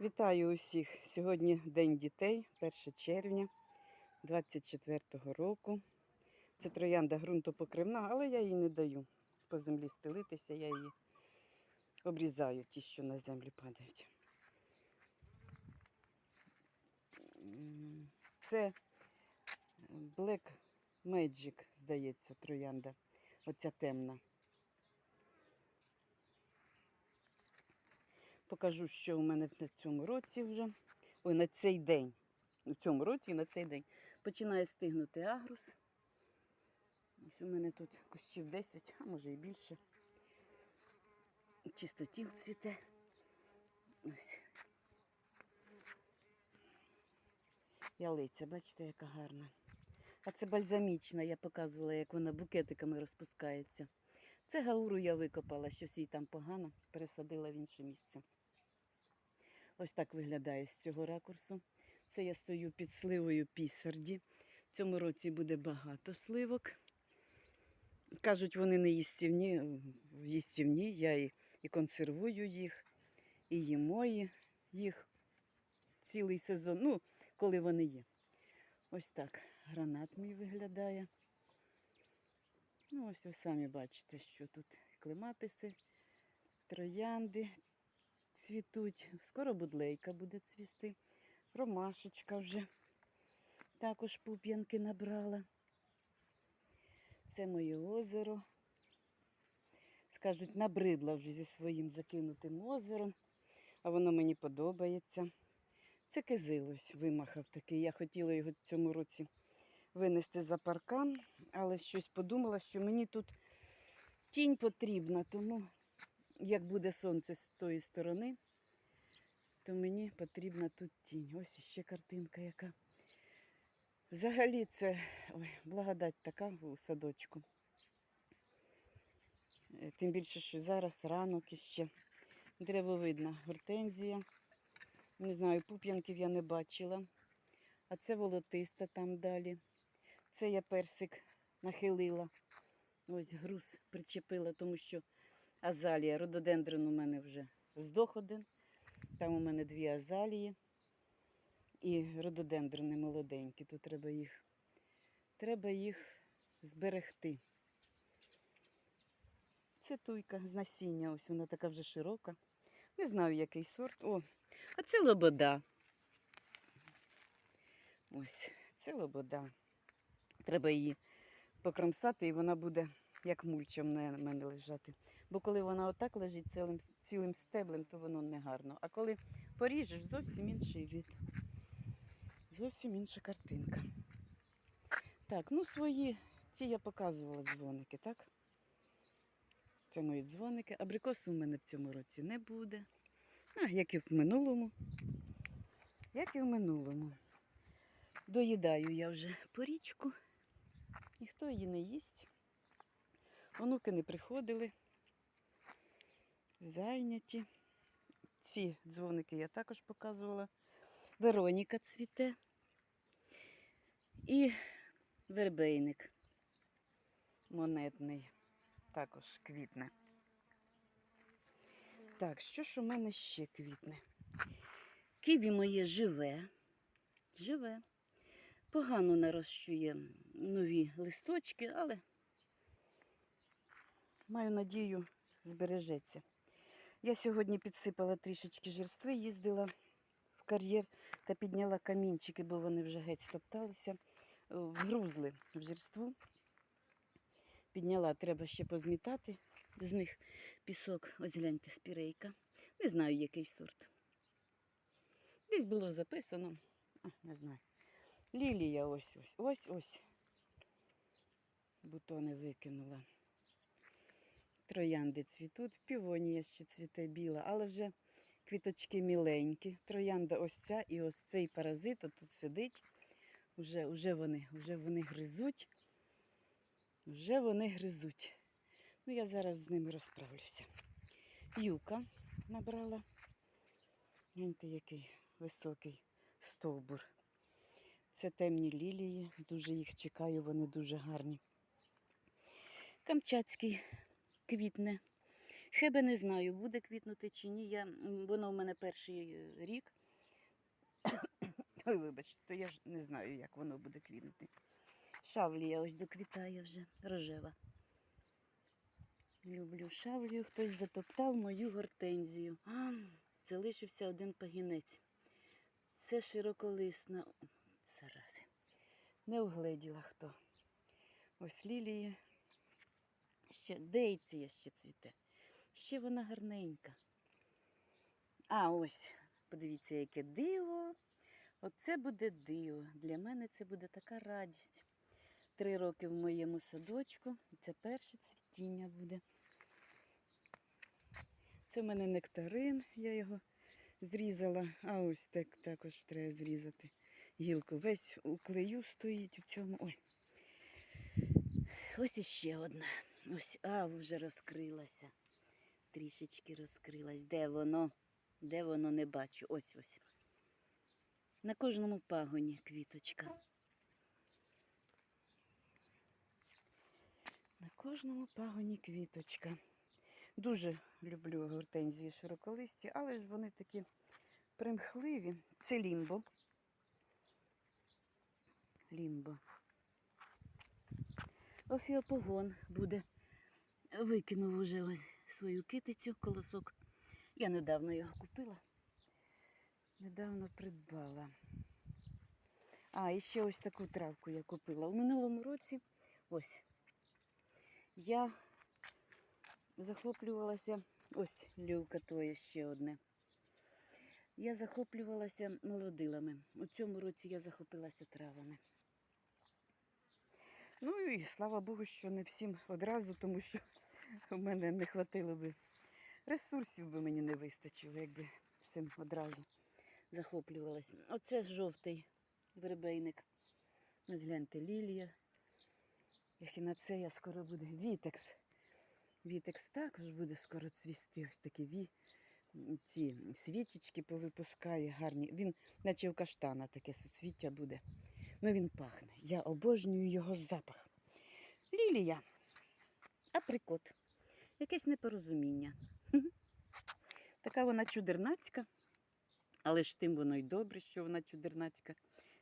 Вітаю усіх! Сьогодні День дітей, 1 червня 24-го року. Це троянда ґрунтопокривна, але я її не даю по землі стелитися, я її обрізаю, ті, що на землю падають. Це Black Magic, здається, троянда. Оця темна. Покажу, що у мене на цьому році вже. Ой, на цей день. У цьому році і на цей день. Починає стигнути агрус. Ось у мене тут кущів 10, а може і більше. Чистотіл цвіте. Ось. Ялиця, бачите, яка гарна. А це бальзамічна, я показувала, як вона букетиками розпускається. Це гауру я викопала, щось їй там погано, пересадила в інше місце. Ось так виглядає з цього ракурсу. Це я стою під сливою пісарді. В цьому році буде багато сливок. Кажуть, вони не їстівні, їстівні. Я і, і консервую їх, і їмо їх цілий сезон. Ну, коли вони є. Ось так гранат мій виглядає. Ну, ось ви самі бачите, що тут клематиси, троянди цвітуть. Скоро будлейка буде цвісти. Ромашечка вже також пуп'янки набрала. Це моє озеро. Скажуть, набридла вже зі своїм закинутим озером, а воно мені подобається. Це кизилось вимахав такий. Я хотіла його цьому році винести за паркан, але щось подумала, що мені тут тінь потрібна, тому як буде сонце з тої сторони, то мені потрібна тут тінь. Ось іще картинка яка. Взагалі це ой, благодать така у садочку. Е, Тим більше, що зараз ранок іще. Деревовидна гортензія. Не знаю, пуп'янків я не бачила. А це волотиста там далі. Це я персик нахилила. Ось груз причепила, тому що азалія, рододендрон у мене вже здох один. Там у мене дві азалії. І рододендрони молоденькі. Тут треба їх, треба їх зберегти. Це туйка з насіння, ось вона така вже широка. Не знаю, який сорт. О, а це лобода. Ось, це лобода. Треба її покромсати, і вона буде як мульчем на мене лежати. Бо коли вона отак лежить цілим, цілим стеблем, то воно не гарно. А коли поріжеш, зовсім інший від. Зовсім інша картинка. Так, ну свої, ці я показувала дзвоники, так? Це мої дзвоники. Абрикосу в мене в цьому році не буде. А, як і в минулому. Як і в минулому. Доїдаю я вже порічку. Ніхто її не їсть. Онуки не приходили. Зайняті. Ці дзвоники я також показувала. Вероніка цвіте. І вербейник монетний. Також квітне. Так, що ж у мене ще квітне? Ківі моє живе. Живе. Погано нарощує нові листочки, але маю надію, збережеться. Я сьогодні підсипала трішечки жерстви, їздила в кар'єр та підняла камінчики, бо вони вже геть стопталися, е, вгрузли в жерству. Підняла, треба ще позмітати з них пісок. Ось гляньте, спірейка. Не знаю, який сорт. Десь було записано, а, не знаю. Лілія ось ось, ось ось. Бутони викинула. Троянди цвітуть, півонія ще цвіте біла, але вже квіточки міленькі. Троянда ось ця і ось цей паразит тут сидить. Уже, уже, вони, уже вони гризуть. Вже вони гризуть. Ну, я зараз з ними розправлюся. Юка набрала. Гляньте, який високий стовбур. Це темні лілії, дуже їх чекаю, вони дуже гарні. Камчатський квітне. Хебе не знаю, буде квітнути чи ні. Я, воно в мене перший е, рік. Ой, вибачте, то я ж не знаю, як воно буде квітнути. Шавлія ось доквітає вже рожева. Люблю шавлію, хтось затоптав мою гортензію. А, залишився один пагінець. Це широколисна. Зарази. Не угледіла хто. Ось лілії. Ще дейція ще цвіте. Ще вона гарненька. А ось, подивіться, яке диво. Оце буде диво. Для мене це буде така радість. Три роки в моєму садочку. Це перше цвітіння буде. Це в мене нектарин, я його зрізала, а ось так також треба зрізати гілку. Весь у клею стоїть у цьому. Ой. Ось іще одна. Ось, а, вже розкрилася. Трішечки розкрилась. Де воно? Де воно не бачу? Ось ось. На кожному пагоні квіточка. На кожному пагоні квіточка. Дуже люблю гортензії широколисті, але ж вони такі примхливі. Це лімбо. Лімбо. Офіопогон буде. Викинув уже свою китицю, колосок. Я недавно його купила. Недавно придбала. А, і ще ось таку травку я купила. У минулому році ось я захоплювалася, ось люка то є ще одне. Я захоплювалася молодилами. У цьому році я захопилася травами. Ну і слава Богу, що не всім одразу, тому що в мене не хватило би ресурсів би мені не вистачило, якби всім одразу захоплювалася. Оце жовтий вербейник. Ось гляньте, лілія. Ехінацея скоро буде. Вітекс. Вітекс також буде скоро цвісти. Ось такі ві... ці свічечки повипускає гарні. Він, наче у каштана, таке суцвіття буде. Ну він пахне. Я обожнюю його запах. Лілія. Априкот. Якесь непорозуміння. Така вона чудернацька. Але ж тим воно й добре, що вона чудернацька.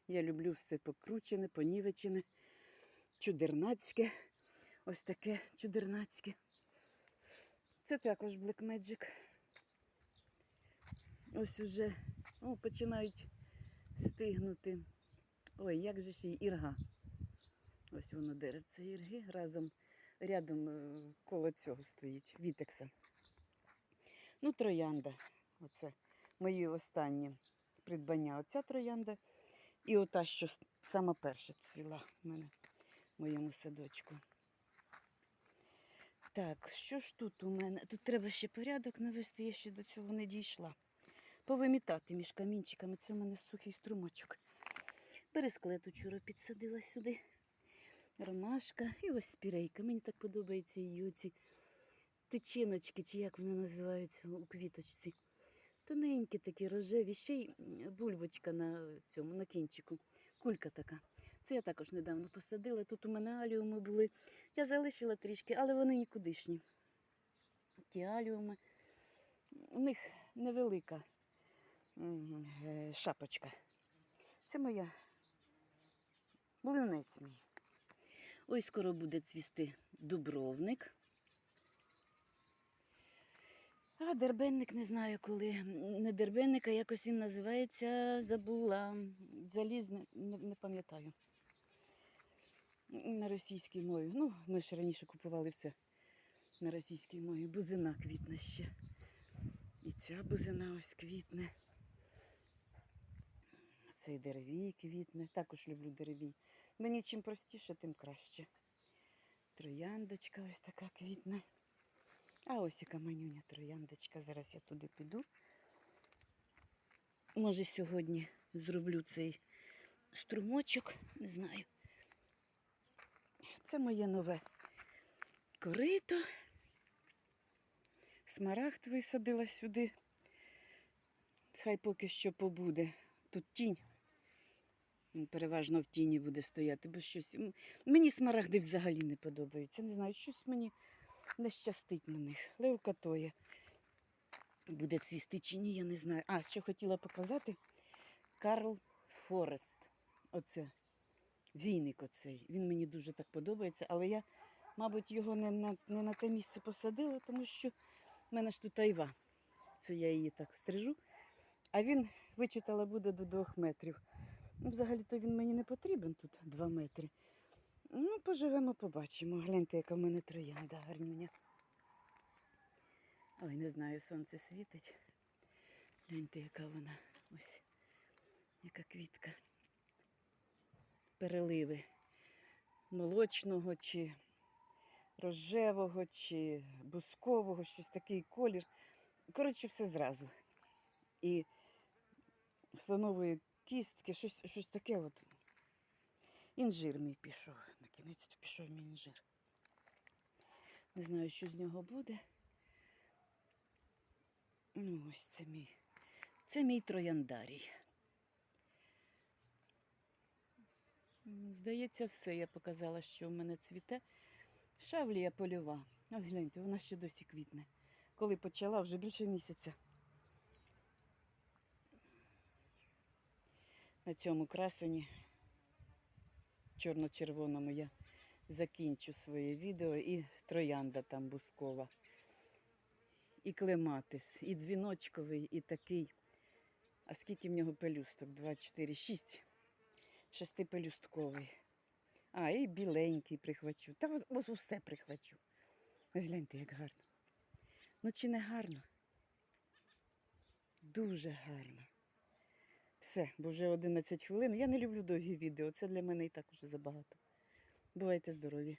Я люблю все покручене, понівечене, чудернацьке. Ось таке чудернацьке. Це також Black Magic. Ось уже о, починають стигнути. Ой, як же ж її ірга. Ось воно деревце ірги. Разом рядом е, коло цього стоїть вітекса. Ну, троянда. Оце мої останні придбання. Оця троянда і ота, що сама перша цвіла в мене в моєму садочку. Так, що ж тут у мене? Тут треба ще порядок навести, я ще до цього не дійшла. Повимітати між камінчиками. Це у мене сухий струмочок. Бересклету вчора підсадила сюди. Ромашка і ось спірейка. Мені так подобається її оці тичиночки, чи як вони називаються у квіточці. Тоненькі такі рожеві, ще й бульбочка на цьому, на кінчику. Кулька така. Це я також недавно посадила. Тут у мене аліуми були. Я залишила трішки, але вони нікудишні. Ті аліуми. У них невелика е, шапочка. Це моя млинець мій. Ось скоро буде цвісти дубровник. А дербенник не знаю коли. Не дербенник, а якось він називається, забула. Залізне, не, не пам'ятаю. На російській мові. Ну, ми ж раніше купували все на російській мові. Бузина квітне ще. І ця бузина ось квітне. Цей деревій квітне. Також люблю деревій. Мені чим простіше, тим краще. Трояндочка ось така квітне. А ось яка манюня трояндочка. Зараз я туди піду. Може, сьогодні зроблю цей струмочок, не знаю. Це моє нове корито. Смарагд висадила сюди. Хай поки що побуде. Тут тінь. Він переважно в тіні буде стояти, бо щось. Мені смарагди взагалі не подобаються. Не знаю, щось мені не щастить на них. Левкатоє. Буде цвісти чи ні, я не знаю. А, що хотіла показати. Карл Форест. Оце. Війник оцей. Він мені дуже так подобається, але я, мабуть, його не на, не на те місце посадила, тому що в мене ж тут айва. Це я її так стрижу. А він вичитала буде до двох метрів. Ну, взагалі-то він мені не потрібен тут два метри. Ну, поживемо, побачимо. Гляньте, яка в мене троянда гарнюня. Ой, не знаю, сонце світить. Гляньте, яка вона. Ось, яка квітка. Переливи молочного чи рожевого, чи бускового, щось такий колір. Коротше, все зразу. І слонової кістки, щось, щось таке от. Інжир мій пішов. На кінець пішов мій інжир. Не знаю, що з нього буде. Ну, ось це мій. Це мій трояндарій. Здається, все. Я показала, що в мене цвіте. Шавлія польова. Ось гляньте, вона ще досі квітне. Коли почала, вже більше місяця. На цьому красені чорно-червоному я закінчу своє відео і троянда там бускова. І клематис, і дзвіночковий, і такий. А скільки в нього пелюсток? Два, чотири, шість. Шестипелюстковий. А, і біленький прихвачу. Та ось усе прихвачу. Ось гляньте, як гарно. Ну чи не гарно? Дуже гарно. Все, бо вже 11 хвилин. Я не люблю довгі відео. Це для мене і так уже забагато. Бувайте здорові!